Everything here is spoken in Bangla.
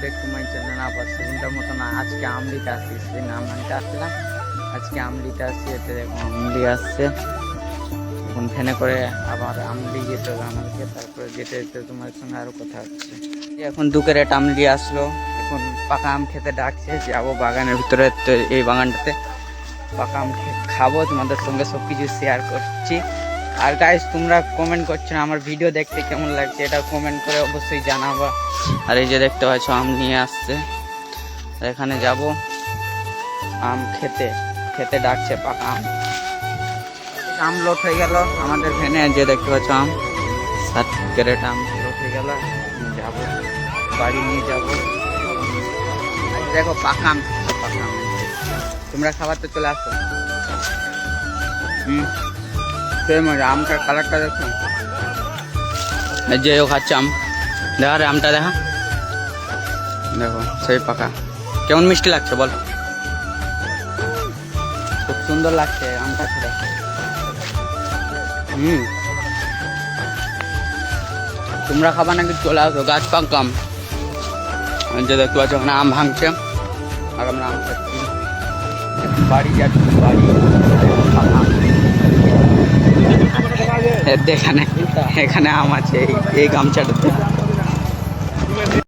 ব্যাক টু মাই চ্যানেল আবার সেদিনটার মতো না। আজকে আমলিতে আসছি সেদিন আম আনতে আসছিলাম। আজকে আমলিতে আসছি, এতে দেখো আমলি আসছে। এখন ফেনে করে আবার আমলি যেতে হবে আমাদেরকে, তারপরে যেতে যেতে তোমার সঙ্গে আরও কথা হচ্ছে। এখন দু ক্যারেট আমলি আসলো। এখন পাকা আম খেতে ডাকছে, যাব বাগানের ভিতরে। তো এই বাগানটাতে পাকা আম খাব, তোমাদের সঙ্গে সব কিছু শেয়ার করছি। আর গাইস তোমরা কমেন্ট করছ না, আমার ভিডিও দেখতে কেমন লাগছে? এটা কমেন্ট করে অবশ্যই জানাবা। আর এই যে দেখতে পাচ্ছ, আম নিয়ে আসছে। এখানে যাব আম খেতে। খেতে ডাকছে পাকা আম। আম লোড হয়ে গেল। আমাদের ভ্যানে যে দেখতে পাচ্ছ আম সাত ক্যারেট আম লোড হয়ে গেল। যাব। বাড়ি নিয়ে যাব। দেখো, পাকা আম। পাকা আম। তোমরা খাবার তো চলে আসো। হুম। আমটার কালারটা দেখো। যে ও খাচ্ছে আম। দেখা রে আমটা দেখা। দেখো সেই পাকা। কেমন মিষ্টি লাগছে বল। খুব সুন্দর লাগছে আমটা খেতে। হুম। তোমরা খাবা নাকি চলে আসো? গাছ পাকাম যে দেখতে পাচ্ছ ওখানে আম ভাঙছে। আর আমরা আম খাচ্ছি। বাড়ি যাচ্ছি বাড়ি। পাকা এখানে আম আছে এই গামছাটাতে।